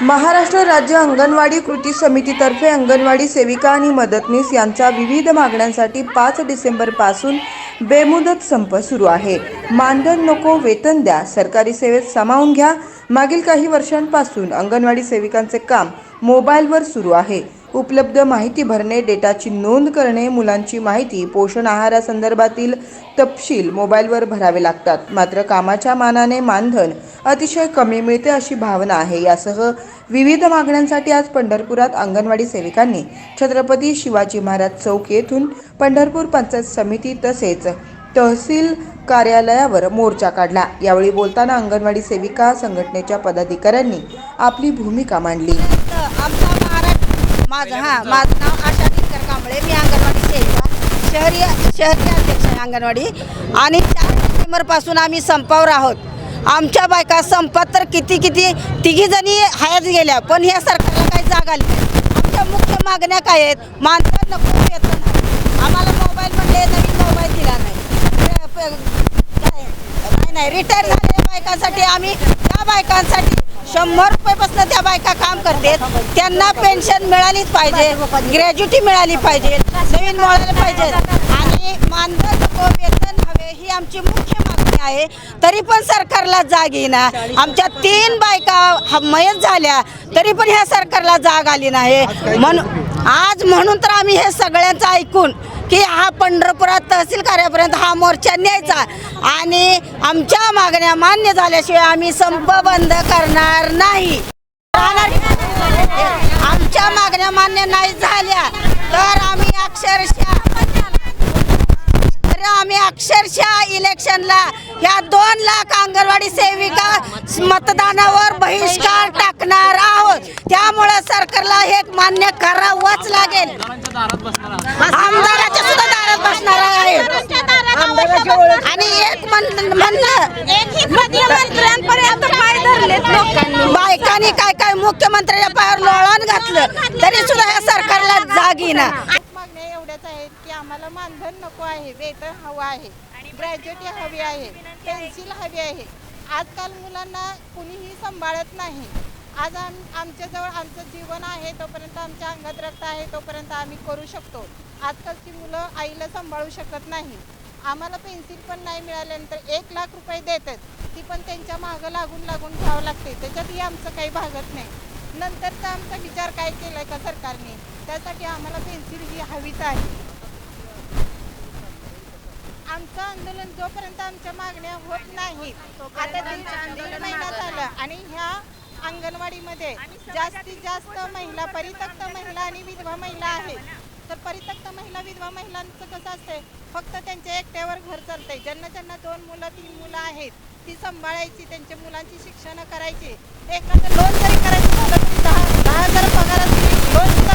महाराष्ट्र राज्य अंगणवाडी कृती समितीतर्फे अंगणवाडी सेविका आणि मदतनीस यांचा विविध मागण्यांसाठी पाच डिसेंबरपासून बेमुदत संप सुरू आहे. मानधन नको वेतन द्या. सरकारी सेवेत सामावून घ्या. मागील काही वर्षांपासून अंगणवाडी सेविकांचे काम मोबाईलवर सुरू आहे. उपलब्ध माहिती भरणे डेटाची नोंद करणे मुलांची माहिती पोषण आहारासंदर्भातील तपशील मोबाईलवर भरावे लागतात. मात्र कामाच्या मानाने मानधन अतिशय कमी मिळते अशी भावना आहे. यासह विविध मागण्यांसाठी आज पंढरपुरात अंगणवाडी सेविकांनी छत्रपती शिवाजी महाराज चौक येथून पंढरपूर पंचायत समिती तसेच तहसील कार्यालयावर मोर्चा काढला. यावेळी बोलताना अंगणवाडी सेविका संघटनेच्या पदाधिकाऱ्यांनी आपली भूमिका मांडली. आमचा माझं हां माझं नाव आशा दिनकर कांबळे. मी अंगणवाडी सेविका शहरी शहरी अध्यक्ष आहे अंगणवाडी. आणि चार डिसेंबरपासून आम्ही संपावर आहोत. आमच्या बायका संपात तर किती किती तिघी जणी हयात गेल्या पण ह्या सरकारला काही जाग आली नाही. आमच्या मुख्य मागण्या काय आहेत? मानधन नको वेतन आहे. आम्हाला मोबाईल म्हणले नवीन मोबाईल दिला नाही. नाही नाही रिटायर झालेल्या बायकांसाठी आम्ही त्या बायकांसाठी शंभर रुपयेपासून त्या बायका करतात त्यांना पेन्शन मिळालीच पाहिजे ग्रॅज्युटी मिळाली पाहिजे नवीन मिळायला पाहिजे. आणि मानधन वेतन हवे ही आमची मुख्य मागणी आहे. तरी पण सरकारला जाग येईना. आमच्या तीन बायका मयत झाल्या तरी पण ह्या सरकारला जाग आली नाही. म्हणून आज म्हणून तर आम्ही हे सगळ्यांचं ऐकून की हा पंढरपुरात तहसील कार्यापर्यंत हा मोर्चा न्यायचा. आणि आमच्या मागण्या मान्य झाल्याशिवाय आम्ही संप बंद करणार नाही. राहणार- आमच्या मागण्या मान्य नाही झाल्या तर आम्ही अक्षरशः आम्ही अक्षरशः इलेक्शनला ह्या दोन लाख अंगणवाडी सेविका मतदानावर बहिष्कार टाकणार आहोत. त्यामुळे सरकारला हे मान्य करावंच लागेल. आमदाराच्या सुद्धा दारात बसणार आहे. आणि एक म्हण- म्हणलं लोकांनी काय काय मुख्यमंत्र्याच्या पायावर लोळण घातलं तरी सुद्धा या सरकारला जाग येईना. मागण्या एवढ्याच आहेत की आम्हाला मानधन नको आहे वेतन हवं आहे ग्रॅज्युटी हवी आहे? पेन्सिल हवी आहे. आजकाल मुलांना कुणीही सांभाळत नाही. आज आम आमच्याजवळ आमचं जीवन आहे तोपर्यंत आमच्या अंगात रक्त आहे तोपर्यंत आम्ही करू शकतो. आजकालची मुलं आईला सांभाळू शकत नाही. आम्हाला पेन्सिल पण नाही मिळाल्यानंतर एक लाख रुपये देतात. ती पण त्यांच्या मागं लागून लागून घ्यावं लागते. त्याच्यातही आमचं काही भागत नाही. नंतरचा आमचा विचार काय केलाय का सरकारने? त्यासाठी आम्हाला पेन्सिल ही हवीच आहे. आमचं आंदोलन जोपर्यंत आमच्या मागण्या होत नाहीत आता दीड दीड महिना झाला आणि ह्या अंगणवाडीमध्ये जास्तीत जास्त महिला परित्यक्त महिला आणि विधवा महिला आहेत. तर परित्यक्त महिला विधवा महिलांचं कसं असतंय? फक्त त्यांच्या एकट्यावर घर चालतंय. ज्यांना ज्यांना दोन मुलं तीन मुलं आहेत ती सांभाळायची त्यांच्या मुलांची शिक्षण करायची. एखादं लोन जरी करायचं. झालं तरी दहा दहा हजार पगार असली लोन सुद्धा